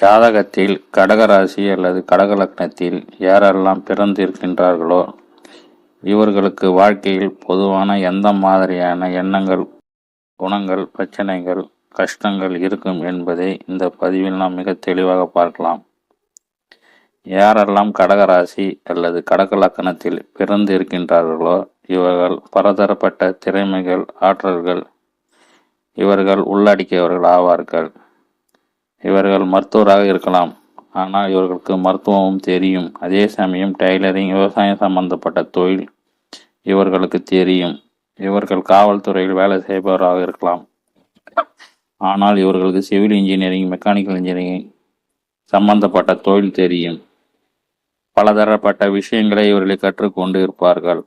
ஜாதகத்தில் கடகராசி அல்லது கடகலக்னத்தில் யாரெல்லாம் பிறந்திருக்கின்றார்களோ இவர்களுக்கு வாழ்க்கையில் பொதுவான எந்த மாதிரியான எண்ணங்கள் குணங்கள் பிரச்சனைகள் கஷ்டங்கள் இருக்கும் என்பதை இந்த பதிவில் நாம் மிக தெளிவாக பார்க்கலாம். யாரெல்லாம் கடகராசி அல்லது கடகலக்கணத்தில் பிறந்து இருக்கின்றார்களோ இவர்கள் பலதரப்பட்ட திறமைகள் ஆற்றல்கள் இவர்கள் உள்ளடக்கியவர்கள் ஆவார்கள். இவர்கள் மருத்துவராக இருக்கலாம். ஆனால் இவர்களுக்கு மருத்துவமும் தெரியும். அதே சமயம் டைலரிங் விவசாயம் சம்பந்தப்பட்ட தொழில் இவர்களுக்கு தெரியும். இவர்கள் காவல்துறையில் வேலை செய்பவராக இருக்கலாம். ஆனால் இவர்களுக்கு சிவில் இன்ஜினியரிங் மெக்கானிக்கல் இன்ஜினியரிங் சம்பந்தப்பட்ட தொழில் தெரியும். பலதரப்பட்ட விஷயங்களை இவர்களை கற்றுக்கொண்டு இருப்பார்கள்.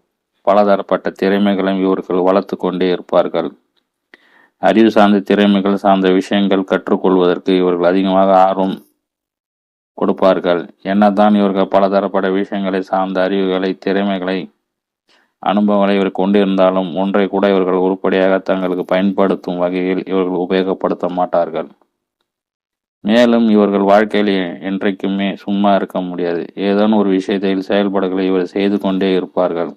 பலதரப்பட்ட திறமைகளையும் இவர்கள் வளர்த்து கொண்டே இருப்பார்கள். அறிவு சார்ந்த திறமைகள் சார்ந்த விஷயங்கள் கற்றுக்கொள்வதற்கு இவர்கள் அதிகமாக ஆர்வம் கொடுப்பார்கள். என்னதான் இவர்கள் பலதரப்பட்ட விஷயங்களை சார்ந்த அறிவுகளை திறமைகளை அனுபவங்களை இவர் கொண்டிருந்தாலும் ஒன்றை கூட இவர்கள் உருப்படியாக தங்களுக்கு பயன்படுத்தும் வகையில் இவர்கள் உபயோகப்படுத்த மாட்டார்கள். மேலும் இவர்கள் வாழ்க்கையில் என்றைக்குமே சும்மா இருக்க முடியாது. ஏதோ ஒரு விஷயத்தில் செயல்பாடுகளை இவர் செய்து கொண்டே இருப்பார்கள்.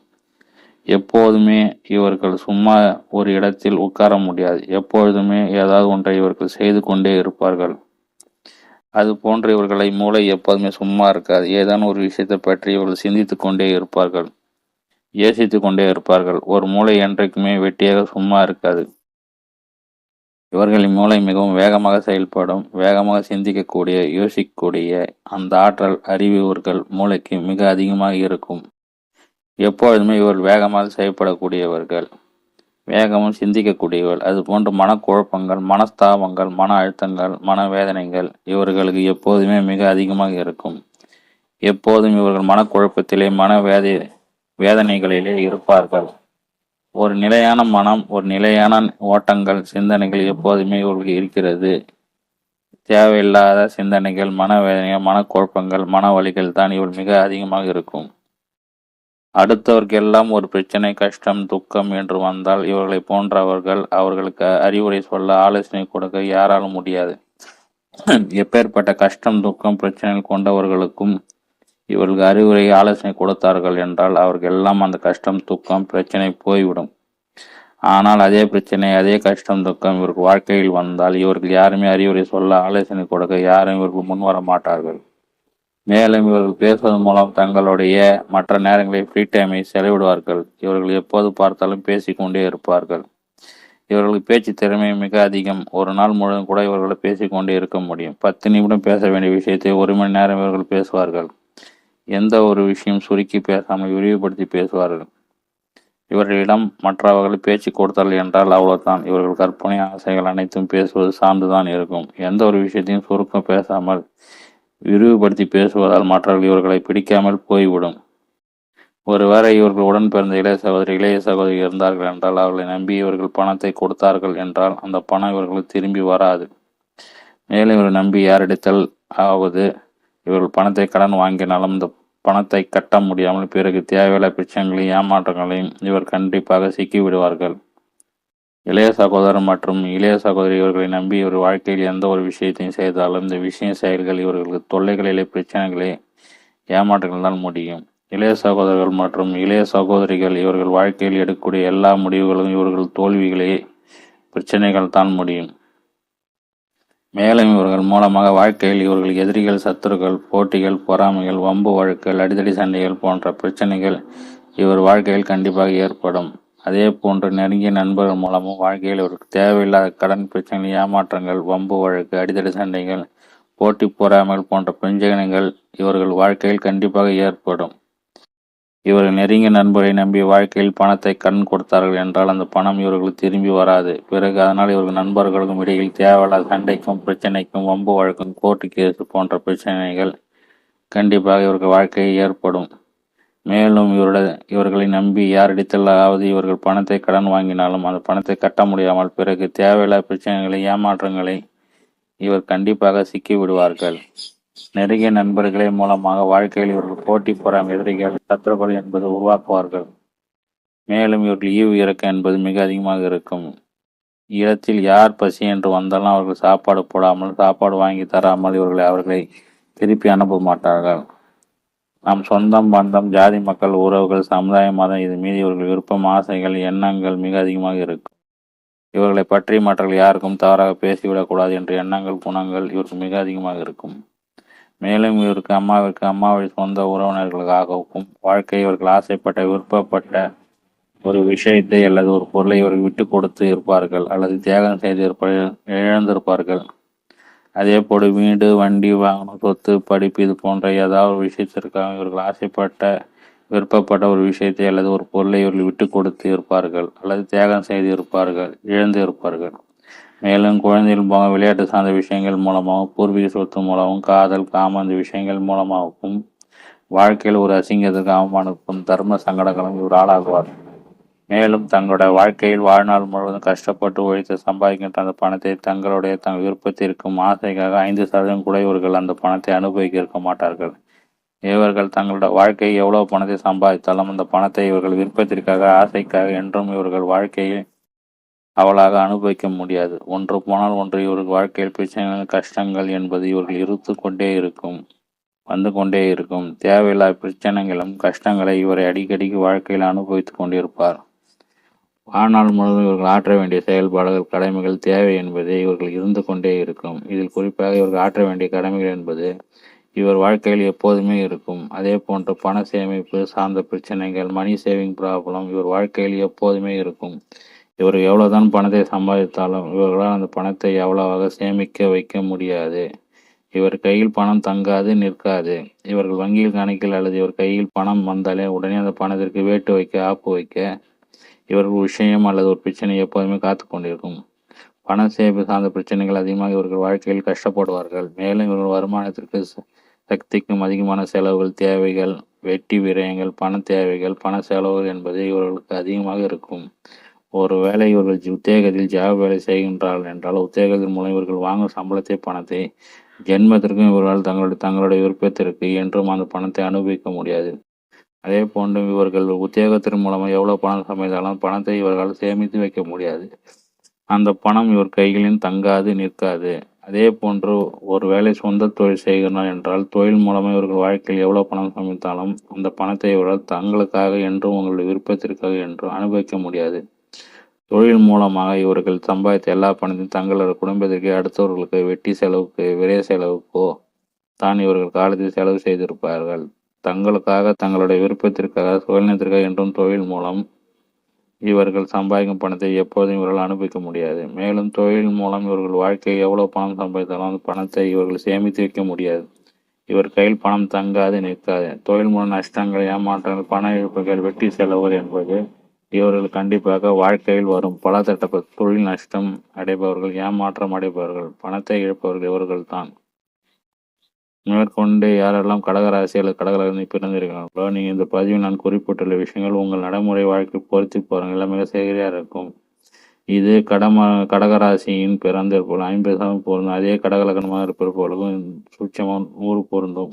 எப்போதுமே இவர்கள் சும்மா ஒரு இடத்தில் உட்கார முடியாது. எப்பொழுதுமே ஏதாவது ஒன்றை இவர்கள் செய்து கொண்டே இருப்பார்கள். அது போன்ற இவர்களை மூளை எப்போதுமே சும்மா இருக்காது. ஏதான ஒரு விஷயத்தை பற்றி இவர்கள் சிந்தித்து கொண்டே இருப்பார்கள். யோசித்து கொண்டே இருப்பார்கள். ஒரு மூளை என்றைக்குமே வெட்டியாக சும்மா இருக்காது. இவர்களின் மூளை மிகவும் வேகமாக செயல்படும் வேகமாக சிந்திக்கக்கூடிய யோசிக்கக்கூடிய அந்த ஆற்றல் அறிவு இவர்கள் மூளைக்கு மிக அதிகமாக இருக்கும். எப்பொழுதுமே இவர்கள் வேகமாக செயல்படக்கூடியவர்கள். வேகமும் சிந்திக்கக்கூடியவர்கள். அது போன்ற மனக்குழப்பங்கள் மனஸ்தாபங்கள் மன அழுத்தங்கள் மனவேதனைகள் இவர்களுக்கு எப்போதுமே மிக அதிகமாக இருக்கும். எப்போதும் இவர்கள் மனக்குழப்பத்திலே மனவேதை வேதனைகளிலே இருப்பார்கள். ஒரு நிலையான மனம் ஒரு நிலையான ஓட்டங்கள் சிந்தனைகள் எப்போதுமே இவர்களுக்கு இருக்கிறது. தேவையில்லாத சிந்தனைகள் மனவேதனைகள் மனக்குழப்பங்கள் மன வலிகள் தான் இவள் மிக அதிகமாக இருக்கும். அடுத்தவர்க்கெல்லாம் ஒரு பிரச்சனை கஷ்டம் துக்கம் என்று வந்தால் இவர்களை போன்றவர்கள் அவர்களுக்கு அறிவுரை சொல்ல ஆலோசனை கொடுக்க யாராலும் முடியாது. எப்பேற்பட்ட கஷ்டம் துக்கம் பிரச்சனைகள் கொண்டவர்களுக்கும் இவர்களுக்கு அறிவுரை ஆலோசனை கொடுத்தார்கள் என்றால் அவர்கள் எல்லாம் அந்த கஷ்டம் துக்கம் பிரச்சனை போய்விடும். ஆனால் அதே பிரச்சனை அதே கஷ்டம் துக்கம் இவருக்கு வாழ்க்கையில் வந்தால் இவர்கள் யாருமே அறிவுரை சொல்ல ஆலோசனை கொடுக்க யாரும் இவர்கள் முன்வர மாட்டார்கள். மேலும் இவர்கள் பேசுவதன் மூலம் தங்களுடைய மற்ற நேரங்களில் ஃப்ரீ டைமை செலவிடுவார்கள். இவர்கள் எப்போது பார்த்தாலும் பேசிக்கொண்டே இருப்பார்கள். இவர்களுக்கு பேச்சு திறமை மிக அதிகம். ஒரு நாள் முழுவதும் கூட இவர்களை பேசிக்கொண்டே இருக்க முடியும். பத்து நிமிடம் பேச வேண்டிய விஷயத்தை ஒரு மணி நேரம் இவர்கள் பேசுவார்கள். எந்த ஒரு விஷயம் சுருக்கி பேசாமல் விரிவுபடுத்தி பேசுவார்கள். இவர்களிடம் மற்றவர்கள் பேச்சு கொடுத்தார்கள் என்றால் அவ்வளவுதான். இவர்கள் கற்பனை ஆசைகள் அனைத்தும் பேசுவது சார்ந்துதான் இருக்கும். எந்த ஒரு விஷயத்தையும் சுருக்கம் பேசாமல் விரிவுபடுத்தி பேசுவதால் மற்றவர்கள் இவர்களை பிடிக்காமல் போய்விடும். ஒருவேளை இவர்கள் உடன் பிறந்த இளைய சகோதரி இளைய சகோதரி இருந்தார்கள் என்றால் அவர்களை நம்பி இவர்கள் பணத்தை கொடுத்தார்கள் என்றால் அந்த பணம் இவர்களுக்கு திரும்பி வராது. மேலும் இவர்கள் நம்பி யாரிடத்தில் ஆவது இவர்கள் பணத்தை கடன் வாங்கினாலும் இந்த பணத்தை கட்ட முடியாமல் பிறகு தேவையில்லை பிரச்சனைகளையும் ஏமாற்றங்களையும் இவர் கண்டிப்பாக சிக்கிவிடுவார்கள். இளைய சகோதரர் மற்றும் இளைய சகோதரி இவர்களை நம்பி இவர் வாழ்க்கையில் எந்த ஒரு விஷயத்தையும் செய்தாலும் இந்த விஷய செயல்கள் இவர்களுக்கு தொல்லைகளிலே பிரச்சனைகளே ஏமாற்றங்கள் தான் முடியும். இளைய சகோதரர்கள் மற்றும் இளைய சகோதரிகள் இவர்கள் வாழ்க்கையில் எடுக்கக்கூடிய எல்லா முடிவுகளும் இவர்கள் தோல்விகளே பிரச்சனைகள் தான் முடியும். மேலும் இவர்கள் மூலமாக வாழ்க்கையில் இவர்கள் எதிரிகள் சத்துருக்கள் போட்டிகள் பொறாமைகள் வம்பு வழக்குகள் அடிதடி சண்டைகள் போன்ற பிரச்சனைகள் இவர் வாழ்க்கையில் கண்டிப்பாக ஏற்படும். அதே போன்று நெருங்கிய நண்பர்கள் மூலமும் வாழ்க்கையில் இவருக்கு தேவையில்லாத கடன் பிரச்சனைகள் ஏமாற்றங்கள் வம்பு வழக்கு அடித்தடி சண்டைகள் போட்டி பொறாமைகள் போன்ற பிரஞ்சகனங்கள் இவர்கள் வாழ்க்கையில் கண்டிப்பாக ஏற்படும். இவர்கள் நெருங்கிய நண்பரை நம்பி வாழ்க்கையில் பணத்தை கடன் கொடுத்தார்கள் என்றால் அந்த பணம் இவர்களுக்கு திரும்பி வராது. பிறகு அதனால் இவர்கள் நண்பர்களுக்கும் இடையில் தேவையில்லாத சண்டைக்கும் பிரச்சனைக்கும் வம்பு வழக்கும் கோர்ட்டு கேஸ் போன்ற பிரச்சனைகள் கண்டிப்பாக இவர்கள் வாழ்க்கையில் ஏற்படும். மேலும் இவருடைய இவர்களை நம்பி யாரிடத்திலாவது இவர்கள் பணத்தை கடன் வாங்கினாலும் அந்த பணத்தை கட்ட முடியாமல் பிறகு தேவையில்லாத பிரச்சனைகளை ஏமாற்றங்களை இவர் கண்டிப்பாக சிக்கி விடுவார்கள். நெருங்கிய நண்பர்களே மூலமாக வாழ்க்கையில் இவர்கள் போட்டி போறாம் எதிரிகள் சத்துருக்கள் என்பது உருவாக்குவார்கள். மேலும் இவர்கள் ஈவு இறக்கம் என்பது மிக அதிகமாக இருக்கும். இடத்தில் யார் பசி என்று வந்தாலும் அவர்கள் சாப்பாடு போடாமல் சாப்பாடு வாங்கி தராமல் இவர்களை அவர்களை திருப்பி அனுப்ப மாட்டார்கள். நம் சொந்தம் பந்தம் ஜாதி மக்கள் உறவுகள் சமுதாய மதம் இது மீது இவர்கள் விருப்பம் ஆசைகள் எண்ணங்கள் மிக அதிகமாக இருக்கும். இவர்களை பற்றி மற்றவர்கள் யாருக்கும் தவறாக பேசிவிடக்கூடாது என்ற எண்ணங்கள் குணங்கள் இவருக்கு மிக அதிகமாக இருக்கும். மேலும் இவருக்கு அம்மாவிற்கு அம்மாவை சொந்த உறவினர்களுக்காகவும் வாழ்க்கை இவர்கள் ஆசைப்பட்ட விருப்பப்பட்ட ஒரு விஷயத்தை அல்லது ஒரு பொருளை இவர்கள் விட்டு கொடுத்து இருப்பார்கள் அல்லது தியாகம் செய்து இருப்பார்கள் இழந்திருப்பார்கள். அதே போல வீடு வண்டி வாகனம் சொத்து படிப்பு இது போன்ற ஏதாவது ஒரு விஷயத்திற்காக இவர்கள் ஆசைப்பட்ட விருப்பப்பட்ட ஒரு விஷயத்தை அல்லது ஒரு பொருளை இவர்கள் விட்டு கொடுத்து இருப்பார்கள் அல்லது தியாகம் செய்து இருப்பார்கள் இழந்து இருப்பார்கள். மேலும் குழந்தைகள் போக விளையாட்டு சார்ந்த விஷயங்கள் மூலமாகவும் பூர்வீக சொத்து மூலமும் காதல் காம இந்த விஷயங்கள் மூலமாகவும் வாழ்க்கையில் ஒரு அசிங்கத்துக்கு அவமானக்கும் தர்ம சங்கடங்களும் இவர் ஆளாகுவார் மேலும் தங்களோட வாழ்க்கையில் வாழ்நாள் முழுவதும் கஷ்டப்பட்டு ஒழித்து சம்பாதிக்கின்ற அந்த பணத்தை தங்களுடைய தங்கள் விருப்பத்திற்கும் ஆசைக்காக ஐந்து சதவீதம் கூட இவர்கள் அந்த பணத்தை அனுபவிக்க இருக்க மாட்டார்கள். இவர்கள் தங்களோட வாழ்க்கை எவ்வளவு பணத்தை சம்பாதித்தாலும் அந்த பணத்தை இவர்கள் விருப்பத்திற்காக ஆசைக்காக என்றும் இவர்கள் வாழ்க்கையில் அவளாக அனுபவிக்க முடியாது. ஒன்று போனால் ஒன்று இவர்கள் வாழ்க்கையில் பிரச்சனைகள் கஷ்டங்கள் என்பது இவர்கள் இருத்து கொண்டே இருக்கும் வந்து கொண்டே இருக்கும். தேவையில்லா பிரச்சனைகளும் கஷ்டங்களை இவரை அடிக்கடிக்கு வாழ்க்கையில் அனுபவித்துக் கொண்டிருப்பார். வாழ்நாள் முழுவதும் இவர்கள் ஆற்ற வேண்டிய செயல்பாடுகள் கடமைகள் தேவை என்பது இவர்கள் இருந்து கொண்டே இருக்கும். இதில் குறிப்பாக இவர்கள் ஆற்ற வேண்டிய கடமைகள் என்பது இவர் வாழ்க்கையில் எப்போதுமே இருக்கும். அதே போன்று பண சேமிப்பு சார்ந்த பிரச்சனைகள் மணி சேவிங் ப்ராப்ளம் இவர் வாழ்க்கையில் எப்போதுமே இருக்கும். இவர் எவ்வளோதான் பணத்தை சம்பாதித்தாலும் இவர்களால் அந்த பணத்தை எவ்வளவாக சேமிக்க வைக்க முடியாது. இவர் கையில் பணம் தங்காது நிற்காது. இவர்கள் வங்கியில் கணக்கில் அல்லது இவர் கையில் பணம் வந்தாலே உடனே அந்த பணத்திற்கு வேட்டு வைக்க ஆப்பு வைக்க இவர்கள் விஷயம் அல்லது ஒரு பிரச்சனை எப்போதுமே காத்து கொண்டிருக்கும். பண சேவை சார்ந்த பிரச்சனைகள் அதிகமாக இவர்கள் வாழ்க்கையில் கஷ்டப்படுவார்கள். மேலும் இவர்கள் வருமானத்திற்கு சக்திக்கும் அதிகமான செலவுகள் தேவைகள் வெட்டி விரயங்கள் பண தேவைகள் பண செலவுகள் என்பது இவர்களுக்கு அதிகமாக இருக்கும். ஒரு வேலை இவர்கள் உத்தியோகத்தில் ஜாப் வேலை செய்கின்றார்கள் என்றால் உத்தியோகத்தின் மூலம் இவர்கள் வாங்கும் சம்பளத்தை பணத்தை ஜென்மத்திற்கும் இவர்களால் தங்களுடைய தங்களுடைய விருப்பத்திற்கு என்றும் அந்த பணத்தை அனுபவிக்க முடியாது. அதே போன்று இவர்கள் உத்தியோகத்தின் மூலமாக எவ்வளவு பணம் சமைத்தாலும் பணத்தை இவர்களால் சேமித்து வைக்க முடியாது. அந்த பணம் இவர் கைகளில் தங்காது நிற்காது. அதே போன்று ஒரு வேலை சொந்த தொழில் செய்கிறார் என்றால் தொழில் மூலமாக இவர்கள் வாழ்க்கையில் எவ்வளவு பணம் சமைத்தாலும் அந்த பணத்தை இவர்கள் தங்களுக்காக என்றும் உங்களுடைய விருப்பத்திற்காக என்றும் அனுபவிக்க முடியாது. தொழில் மூலமாக இவர்கள் சம்பாதித்த எல்லா பணத்தையும் தங்களது குடும்பத்திற்கு அடுத்தவர்களுக்கு வெட்டி செலவுக்கு விரை செலவுக்கோ தான் இவர்கள் காலத்தில் செலவு செய்திருப்பார்கள். தங்களுக்காக தங்களுடைய விருப்பத்திற்காக சுயநலத்திற்காக என்றும் தொழில் மூலம் இவர்கள் சம்பாதிக்கும் பணத்தை எப்போதும் இவர்கள் அனுபவிக்க முடியாது. மேலும் தொழில் மூலம் இவர்கள் வாழ்க்கையை எவ்வளவு பணம் சம்பாதித்தாலும் அந்த பணத்தை இவர்கள் சேமித்து வைக்க முடியாது. இவர் கையில் பணம் தங்காது நிற்காது. தொழில் மூலம் நஷ்டங்கள் ஏமாற்றங்கள் பண இழப்புகள் வெட்டி செலவுகள் என்பது இவர்கள் கண்டிப்பாக வாழ்க்கையில் வரும். பல தட்ட தொழில் நஷ்டம் அடைபவர்கள் ஏமாற்றம் அடைபவர்கள் பணத்தை இழப்பவர்கள் இவர்கள் தான் மேற்கொண்டு யாரெல்லாம் கடகராசி அல்லது கடகராசி பிறந்திருக்கிறார்களோ நீங்கள் இந்த பதிவில் நான் குறிப்பிட்டுள்ள விஷயங்கள் உங்கள் நடைமுறை வாழ்க்கை பொருத்தி போகிற மிக சேகரியாக இருக்கும். இது கடம கடகராசியின் பிறந்திருப்போம் ஐம்பது சதம் பொருந்தும் அதே கடகலகனமாக இருப்பது போலவும் சூட்சமாக நூறு பொருந்தும்.